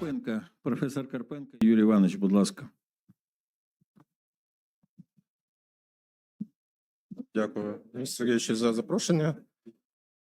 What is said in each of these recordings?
Карпенка, професор Карпенка, Юрій Іванович, будь ласка. Дякую, Сергійович, за запрошення.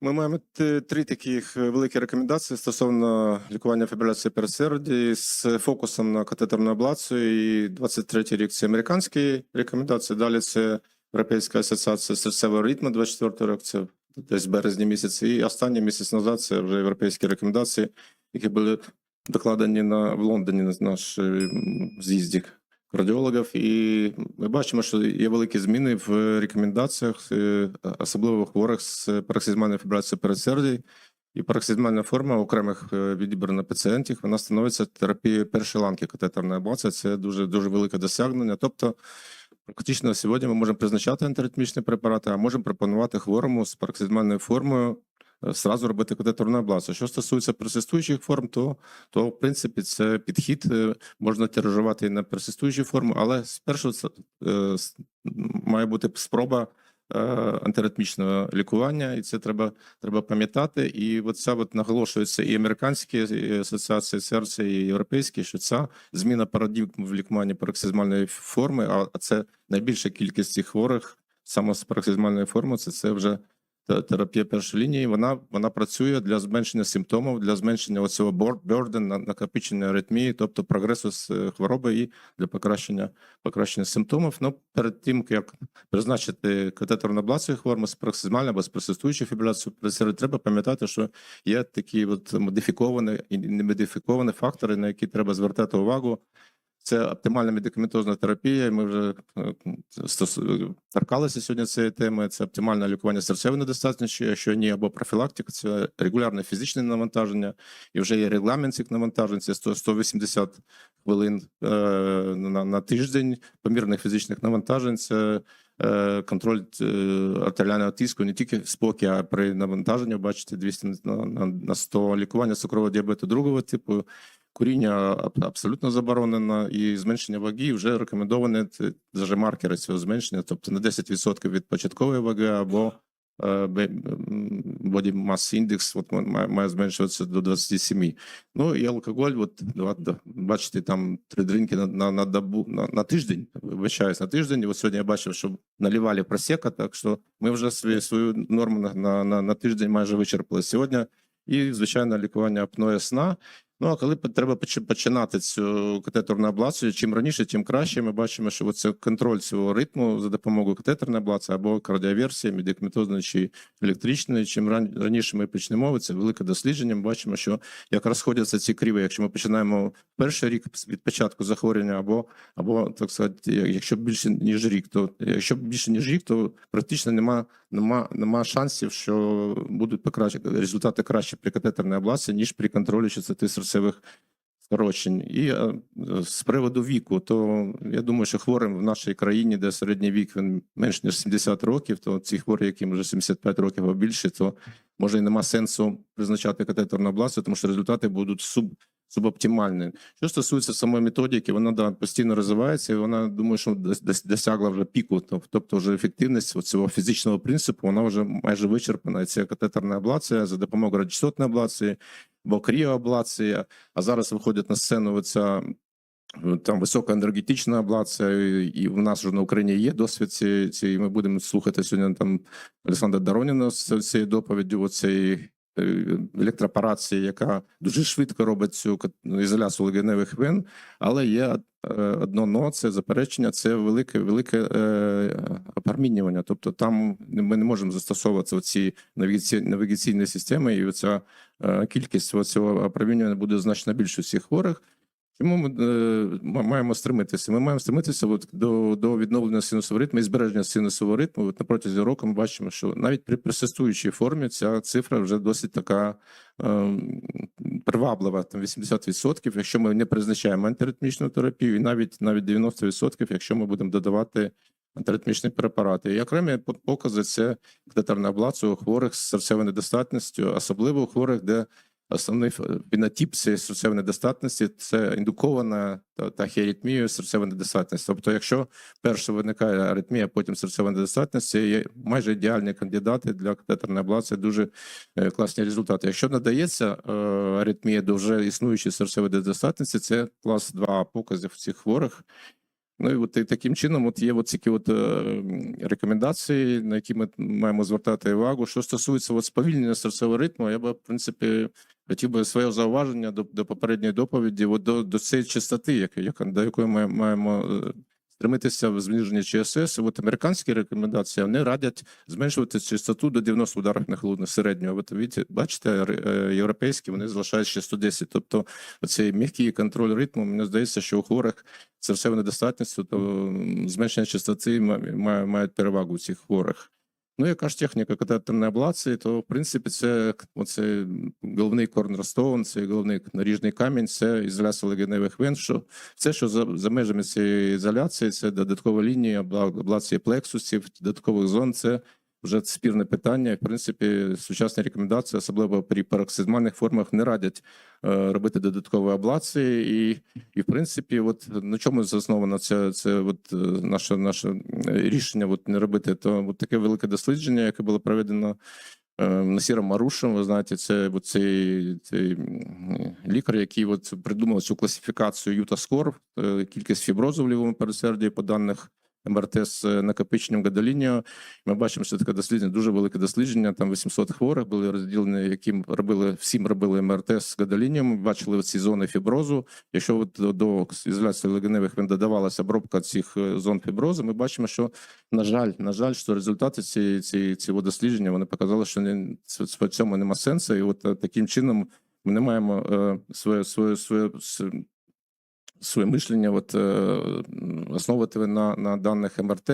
Ми маємо три таких е, великі рекомендації стосовно лікування фібриляції передсерді з фокусом на катетерну аблацію. І 23-й рік це американські рекомендації. Далі це Європейська асоціація серцевого ритму, 24-й рік, це десь березні місяці. І останній місяць назад це вже європейські рекомендації, які були докладені на в Лондоні на наш е, з'їзді кардіологів, і ми бачимо, що є великі зміни в рекомендаціях, е, особливо хворих з пароксизмальною фібрацією передсердій. І пароксизмальна форма окремих е, відібрано пацієнтів, вона становиться терапією першої ланки катетерної аблації. Це дуже дуже велике досягнення. Тобто, практично сьогодні ми можемо призначати антиритмічні препарати, а можемо пропонувати хворому з пароксизмальною формою е, зразу робити катетерну аблацію. Що стосується персистуючих форм, то, то в принципі це підхід е, можна тиражувати і на персистуючу форму, але спершу це е, має бути спроба антиритмічного лікування, і це треба, треба пам'ятати. І от ця от наголошується і американські і асоціації серця, і європейські, що ця зміна парадігм в лікуванні пароксизмальної форми, а це найбільша кількість цих хворих саме з пароксизмальною формою, це, це вже терапія першої лінії. Вона вона працює для зменшення симптомів, для зменшення оцього бор- burden, на- накопичення аритмії, тобто прогресу з е, хвороби і для покращення покращення симптомів. Ну перед тим як призначити катетерну аблацію хворому з пароксизмальною або з персистуючою фібриляцією треба пам'ятати, що є такі от модифіковані і немодифіковані фактори, на які треба звертати увагу. Це оптимальна медикаментозна терапія. Ми вже е, торкалися сьогодні цієї теми. Це оптимальне лікування серцевої недостатності, якщо ні, або профілактика, це регулярне фізичне навантаження. І вже є регламент цих навантажень. Це 100 180 хвилин е, на, на тиждень помірних фізичних навантажень. Це контроль е, артеріального тиску не тільки спокій, а при навантаженні. Бачите, 200 на, на, на 100 лікування цукрового діабету другого типу. Куріння абсолютно заборонено, і зменшення ваги вже рекомендоване даже маркери цього зменшення, тобто на 10% від початкової ваги або е, body mass index от має, зменшуватися до 27. Ну і алкоголь, от бачите, там три дрінки на, на, на добу на, на тиждень, вибачаюсь, на тиждень. От сьогодні я бачив, що наливали просека, так що ми вже свою, свою норму на, на, на, на тиждень майже вичерпали сьогодні. І звичайно лікування апноє сна. Ну а коли треба поч- починати цю катетерну аблацію, чим раніше, тим краще. Ми бачимо, що це контроль цього ритму за допомогою катетерної аблації або кардіоверсії, медикаментозної чи електричної. Чим ран- раніше ми почнемо, це велике дослідження. Ми бачимо, що як розходяться ці криви, якщо ми починаємо перший рік від початку захворювання, або або так сказати, якщо більше ніж рік, то якщо більше ніж рік, то практично нема, нема, нема шансів, що будуть покращі результати краще при катетерній аблації, ніж при контролі частоти серцевих скорочень. І е, з приводу віку, то я думаю, що хворим в нашій країні, де середній вік він менш ніж 70 років, то ці хворі, яким вже 75 років або більше, то може і нема сенсу призначати катетерну аблацію, тому що результати будуть суб. Субоптимальні. Що стосується самої методики, вона да, постійно розвивається, і вона думаю, що дос- дос- досягла вже піку. Тобто, вже ефективність цього фізичного принципу вона вже майже вичерпана. Це катетерна аблація за допомогою радіочастотної аблації або кріоаблація. А зараз виходить на сцену оця е, там високоенергетична аблація, і- в нас вже на Україні є досвід цієї. цієї. Ми будемо слухати сьогодні там Олександра Дороніна з цією доповіддю. Оцеї е, електропарації, яка дуже швидко робить цю ну, ізоляцію легеневих вен, але є е, одно но це заперечення, це велике велике опармінювання. Тобто там ми не можемо застосовувати ці навігаційні, системи, і оця е, кількість цього опромінювання буде значно більше всіх хворих. Чому ми е, маємо стремитися? Ми маємо стремитися от до, до відновлення синусового ритму і збереження синусового ритму. От на протязі року ми бачимо, що навіть при персистуючій формі ця цифра вже досить така е, приваблива, там 80%, якщо ми не призначаємо антиритмічну терапію, і навіть навіть 90%, якщо ми будемо додавати антиритмічні препарати. І окремі покази це катетерна аблація у хворих з серцевою недостатністю, особливо у хворих, де Основний ф- фенотип цієї серцевої недостатності це індукована та- тахіаритмія серцевої недостатності. Тобто, якщо перше виникає аритмія, потім серцева недостатність, це є майже ідеальні кандидати для катетерної аблації, дуже е, класні результати. Якщо надається е, аритмія до вже існуючої серцевої недостатності, це клас 2 показів цих хворих. Ну і от і таким чином, от є от такі от е, рекомендації, на які ми маємо звертати увагу. Що стосується от сповільнення серцевого ритму, я би в принципі хотів би своє зауваження до, до попередньої доповіді, от до, до цієї частоти, яка, до якої ми маємо е, стремитися в зниження ЧСС. От американські рекомендації вони радять зменшувати частоту до 90 ударів на хвилину середнього. От бачите, е, європейські вони залишають ще 110. Тобто оцей м'який контроль ритму, мені здається, що у хворих серцевою недостатністю, то зменшення частоти ма- мають перевагу у цих хворих. Ну, яка ж техніка катетерної аблації, то в принципі це оце головний корнерстоун, це головний наріжний камінь, це ізоляція легеневих вен. Що все, що за, за межами цієї ізоляції, це додаткова лінія аблації плексусів, додаткових зон. Це вже спірне питання. В принципі, сучасні рекомендації, особливо при пароксизмальних формах, не радять е, робити додаткові аблації. І, і в принципі, от на чому засновано це, це от, е, наше, наше е, рішення от, не робити. То от таке велике дослідження, яке було проведено Насіром Марушем. Ви знаєте, це цей, цей лікар, який от придумав цю класифікацію Юта Скор, кількість фіброзу в лівому пересерді по даних. МРТ з е, накопиченням гадолінію. Ми бачимо, що таке дослідження, дуже велике дослідження. Там 800 хворих були розділені, яким робили всім робили МРТ з гадолінієм. Бачили ці зони фіброзу. Якщо до, ізоляції легеневих він додавалася обробка цих е, зон фіброзу, ми бачимо, що на жаль, на жаль, що результати цієї цієї цього дослідження вони показали, що не в цьому нема сенсу. І от е, таким чином ми не маємо е, своє своє своє своє мишлення, от е, основувати на, на даних МРТ.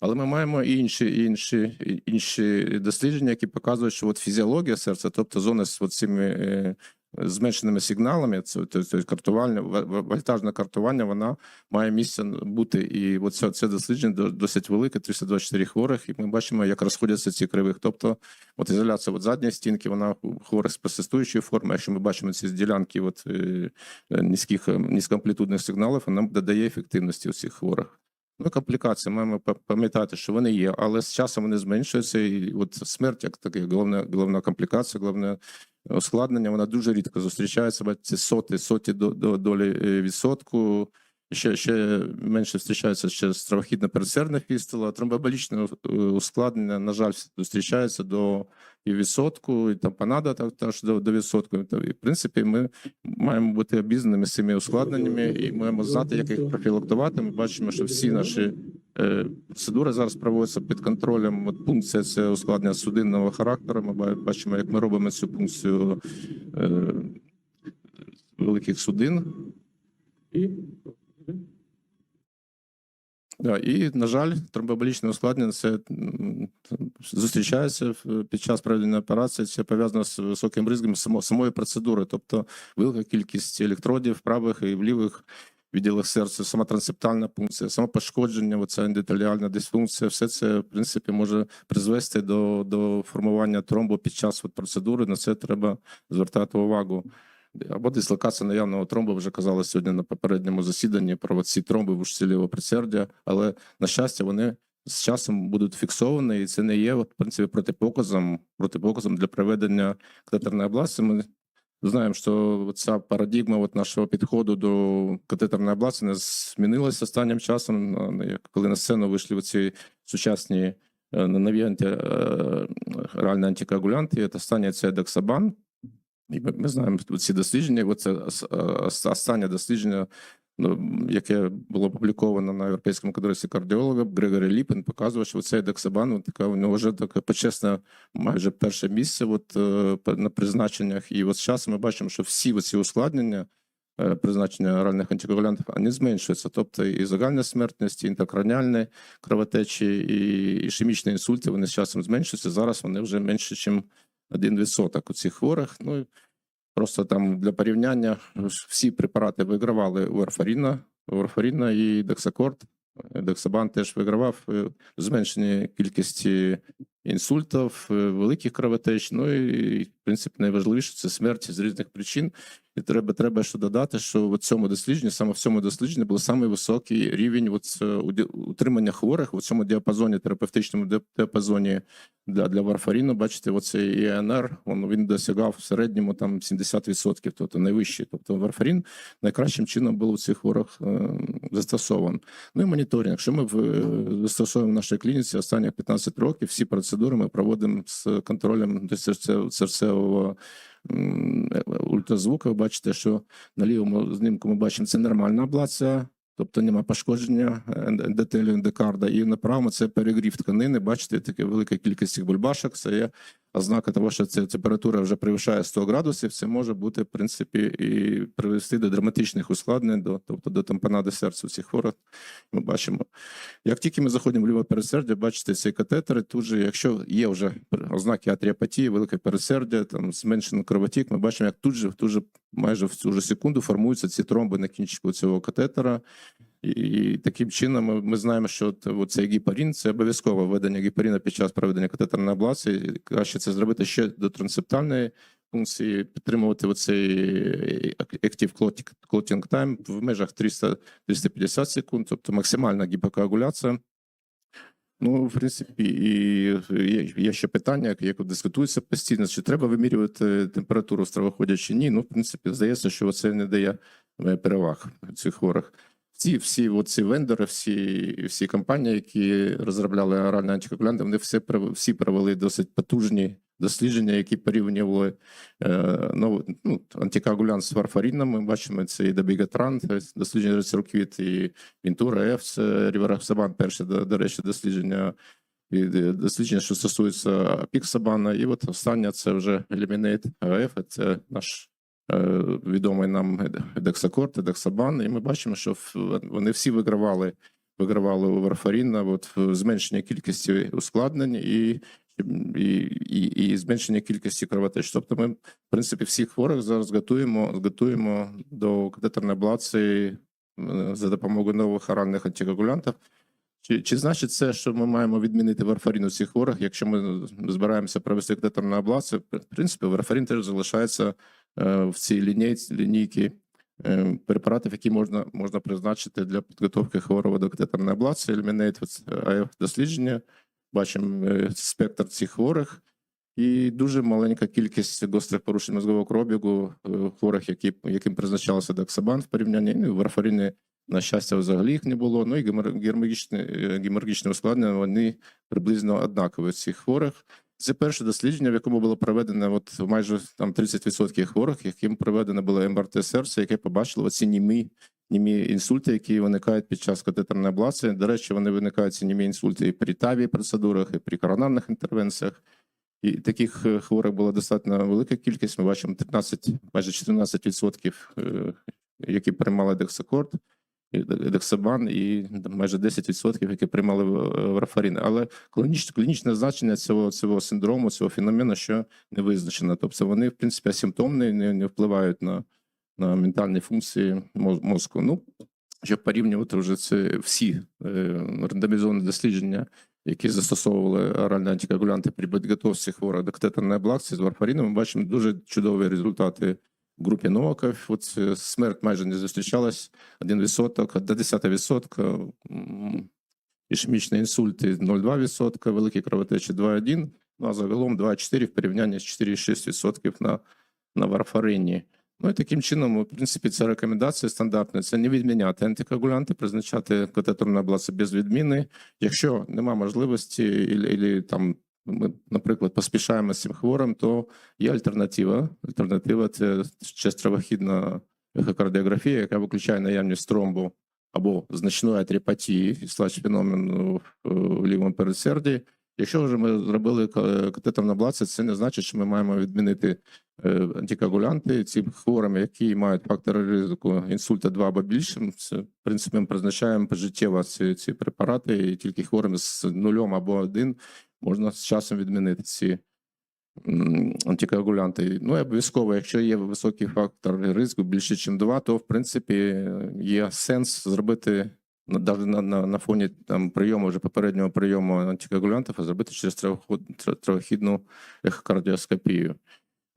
Але ми маємо і інші, інші, інші дослідження, які показують, що от фізіологія серця, тобто зони з цими е, зменшеними сигналами, це тобто картування, ва- ва- вольтажне картування, вона має місце бути. І от це, дослідження досить велике, 324 хворих, і ми бачимо, як розходяться ці кривих. Тобто, от ізоляція от задньої стінки, вона хворих з persistуючої форми. Якщо ми бачимо ці ділянки от, е, е, низьких е, низькоамплітудних сигналів, вона додає ефективності у цих хворих. Ну, комплікації маємо па- пам'ятати, що вони є, але з часом вони зменшуються. І от смерть, як таке головна, головна комплікація, головне ускладнення, вона дуже рідко зустрічається. Це соти, соті до, до долі е, відсотку. Ще, ще менше зустрічається ще стравохідна передсердна фістула. Тромбоемболічне е, ускладнення, на жаль, зустрічається до піввідсотку, і там панада так, теж до, до відсотку. І, в принципі, ми маємо бути обізнаними з цими ускладненнями і маємо знати, як їх профілактувати. Ми бачимо, що всі наші е, процедури зараз проводяться під контролем. От пункція це ускладнення судинного характеру. Ми бачимо, як ми робимо цю пункцію е, великих судин. Да, і, на жаль, тромбоемболічне ускладнення це зустрічається під час проведення операції. Це пов'язано з високим ризиком само, самої процедури, тобто велика кількість електродів правих і в лівих відділах серця, сама трансептальна пункція, саме пошкодження, оця ендотеліальна дисфункція, все це в принципі може призвести до, до формування тромбу під час от, процедури. На це треба звертати увагу. Або дислокація наявного тромбу вже казали сьогодні на попередньому засіданні про ці тромби в ушці лівого предсердя, але на щастя вони з часом будуть фіксовані, і це не є в принципі протипоказом, протипоказом для проведення катетерної аблації. Ми знаємо, що ця парадігма от нашого підходу до катетерної аблації не змінилася останнім часом, на- як- коли на сцену вийшли ці сучасні е, нові анті, е, реальні антикоагулянти. Це останнє це дексабан. І ми, ми знаємо ці дослідження. Оце ос- останнє дослідження, ну, яке було опубліковано на Європейському конгресі кардіологів, Григорій Ліпін показує, що цей дексабан, така, у нього вже таке почесне майже перше місце от, е, на призначеннях. І от зараз ми бачимо, що всі ці ускладнення е, призначення оральних антикоагулянтів, вони зменшуються. Тобто і загальна смертність, і інтракраніальні кровотечі, і ішемічні інсульти, вони з часом зменшуються. Зараз вони вже менше, ніж 1% у цих хворих. Ну, просто там для порівняння всі препарати вигравали у Варфаріна, Warfarina і Дексакорд. Дексабан теж вигравав е, зменшення кількості інсультів, е, великих кровотеч. Ну і принципі, найважливіше це смерть з різних причин. І треба, треба ще додати, що в цьому дослідженні, саме в цьому дослідженні, був самий рівень от, е, утримання хворих в цьому діапазоні, терапевтичному діапазоні для, для варфаріну. Бачите, оцей ІНР, він, він досягав в середньому там 70%, тобто найвищий. Тобто варфарін найкращим чином був у цих хворих е, застосований. Ну і моніторинг. Якщо ми в, е, застосовуємо в нашій клініці останні 15 років, всі процедури ми проводимо з контролем серцевого е, ультразвука. Ви бачите, що на лівому знімку ми бачимо це нормальна аблація. Тобто нема пошкодження ен- ендотелію ендокарда, і на правому це перегрів тканини. Бачите, таке велика кількість цих бульбашок. Це є ознака того, що ця температура вже перевищає 100 градусів. Це може бути, в принципі, і привести до драматичних ускладнень, до, тобто до тампонади серця цих хворих. Ми бачимо. Як тільки ми заходимо в ліве передсердя, бачите цей катетер, тут же, якщо є вже ознаки атріопатії, велике передсердя, там зменшений кровотік, ми бачимо, як тут же, тут же майже в цю ж секунду формуються ці тромби на кінчику цього катетера. І, таким чином ми, знаємо, що цей гіпарін це обов'язкове введення гіпаріна під час проведення катетерної аблації. Краще це зробити ще до трансептальної функції, підтримувати оцей active clotting- clotting time в межах 300-350 секунд, тобто максимальна гіпокоагуляція. Ну, в принципі, і є, ще питання, як, як дискутується постійно, чи треба вимірювати температуру стравоходя чи ні. Ну, в принципі, здається, що це не дає е, переваг цих хворих. Всі, всі оці вендори, всі, всі компанії, які розробляли оральні антикоагулянти, вони все, всі провели досить потужні дослідження, які порівнювали е, ну, ну, антикоагулянт з варфаріном. Ми бачимо, це і Добігатран, дослідження Рецерквіт, і Вінтура Ф, це Рівераксабан, перше, до, до речі, дослідження і дослідження, що стосується Піксабана. І от останнє це вже Eliminate АФ, це наш е, відомий нам Дексакорт, Дексабан. І ми бачимо, що вони всі вигравали, вигравали у Варфаріна от, в зменшення кількості ускладнень і, і, і, і зменшення кількості кровотеч. Тобто ми, в принципі, всіх хворих зараз готуємо, готуємо до катетерної аблації е, за допомогою нових оральних антикоагулянтів. Чи, чи значить це, що ми маємо відмінити варфарин у цих хворих, якщо ми збираємося провести катетерну аблацію? В принципі, варфарин теж залишається е, в цій лінійці лінійці е, препаратів, які можна, можна призначити для підготовки хворого до катетерної аблації. Eliminate АФ дослідження. Бачимо е, спектр цих хворих. І дуже маленька кількість гострих порушень мозгового кров'ябігу е, хворих, які, яким призначався доксабан в порівнянні. Ну, варфаріні на щастя, взагалі їх не було. Ну і гемор- геморрагічні, е, ускладнення вони приблизно однакові цих хворих. Це перше дослідження, в якому було проведено от майже там 30% хворих, яким проведено було МРТ серця, яке побачило оці німі, німі інсульти, які виникають під час катетерної аблації. До речі, вони виникають ці німі інсульти і при таві процедурах, і при коронарних інтервенціях. І таких е, хворих була достатньо велика кількість. Ми бачимо 13, майже 14%, е, які приймали дексакорд, дексабан, і майже 10%, які приймали е. Але клінічне, клінічне значення цього, цього синдрому, цього феномену, що не визначено. Тобто вони, в принципі, асимптомні, не, не впливають на, на ментальні функції мозку. Ну, щоб порівнювати вже це всі е, рандомізовані дослідження, які застосовували оральні антикоагулянти при підготовці хворих до катетерної аблації з варфаріном, ми бачимо дуже чудові результати групі Новаков. От е, смерть майже не зустрічалась, 1%, до 10%, м, ішемічні інсульти 0,2%, великі кровотечі 2,1%, ну а загалом 2,4% в порівнянні з 4,6% на, на варфарині. Ну і таким чином, в принципі, ця рекомендація стандартна. Це не відміняти антикоагулянти, призначати катетерну аблацію без відміни. Якщо нема можливості, і, і, там ми, наприклад, поспішаємо з цим хворим, то є альтернатива. Альтернатива це ще стравохідна ехокардіографія, яка виключає наявність тромбу або значної атріопатії і слач феномену в, лівому передсерді. Якщо вже ми зробили ка- катетерну аблацію, це не значить, що ми маємо відмінити е, антикоагулянти цим хворим, які мають фактори ризику інсульта 2 або більше. Це, в принципі, ми призначаємо пожиттєво ці, ці препарати, і тільки хворим з нульом або один можна з часом відмінити ці антикоагулянти. Ну і обов'язково, якщо є високий фактор ризику більше, ніж 2, то в принципі є сенс зробити навіть на, на, на фоні там прийому вже попереднього прийому антикоагулянтів, зробити через травохідну ехокардіоскопію.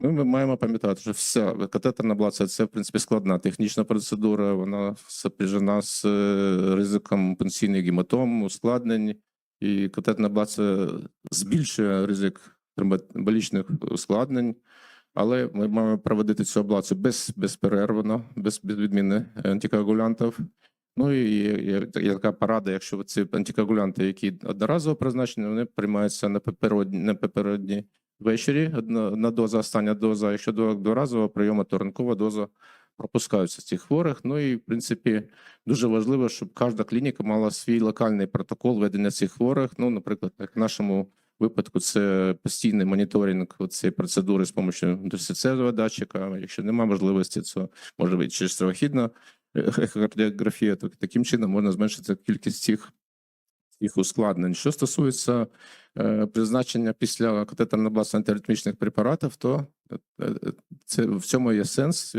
Ну, ми маємо пам'ятати, що вся катетерна аблація це в принципі складна технічна процедура. Вона сопряжена з е, ризиком пенсійних гематом, ускладнень, і катетерна аблація збільшує ризик тромболічних ускладнень. Але ми маємо проводити цю аблацію без, безперервно, без, без відміни антикоагулянтів. Ну і є, така порада, якщо ці антикоагулянти, які одноразово призначені, вони приймаються на попередні, на попередні ввечері одна, одна доза, остання доза. Якщо до доразового прийому, то ранкова доза пропускаються цих хворих. Ну і в принципі дуже важливо, щоб кожна клініка мала свій локальний протокол ведення цих хворих. Ну, наприклад, як в нашому випадку, це постійний моніторинг цієї процедури з допомогою досяцевого датчика. Якщо немає можливості, це може бути через стравохідна ехокардіографія, то таким чином можна зменшити кількість цих їх ускладнень. Що стосується е, призначення після катетерно антиаритмічних препаратів, то е, е, це в цьому є сенс.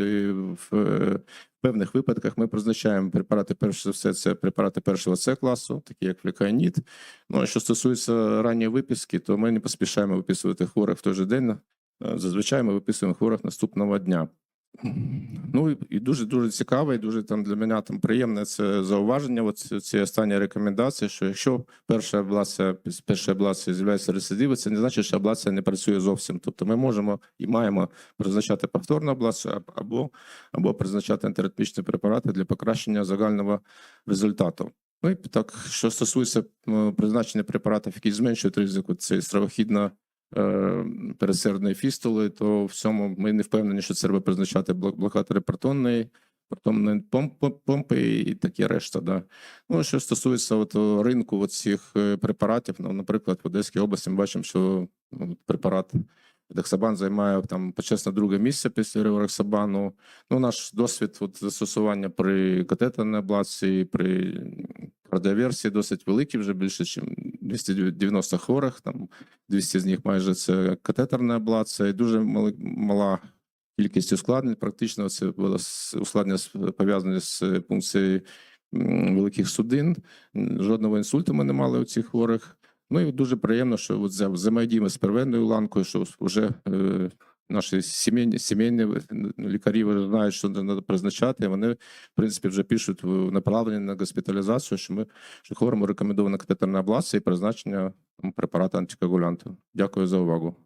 В певних випадках ми призначаємо препарати, перш за все, це препарати першого С класу, такі як фліканіт. Ну а що стосується ранньої виписки, то ми не поспішаємо виписувати хворих в той же день. Зазвичай ми виписуємо хворих наступного дня. Ну і- дуже дуже цікаве, і дуже там для мене там приємне це зауваження. От ці- останні рекомендації, що якщо перша аблація після першої з'являється рецидиви, це не значить, що аблація не працює зовсім. Тобто ми можемо і маємо призначати повторну аблацію або, або призначати антиритмічні препарати для покращення загального результату. Ну і так, що стосується призначення препаратів, які зменшують ризику, це стравохідна е, пересердної фістули, то в цьому ми не впевнені, що це треба призначати блок- блокатори протонної, протонної помп- помпи і такі решта. Да. Ну, що стосується от, ринку цих е, препаратів, ну, наприклад, в Одеській області ми бачимо, що ну, препарат Дексабан займає там почесне друге місце після Реврексабану. Ну, наш досвід от, застосування при катетерній аблації, при кардіоверсії досить великий, вже більше, ніж 290 хворих, там 200 з них майже це катетерна аблація, і дуже мала кількість ускладнень. Практично це було ускладнення пов'язані з пункцією великих судин. Жодного інсульту ми не мали у цих хворих. Ну і дуже приємно, що от за- взаємодіємо з первинною ланкою, що вже е, наші сімейні, сімейні лікарі вже знають, що треба призначати. Вони, в принципі, вже пишуть в направлення на госпіталізацію, що ми що хворому рекомендована катетерна аблація і призначення препарату антикоагулянту. Дякую за увагу.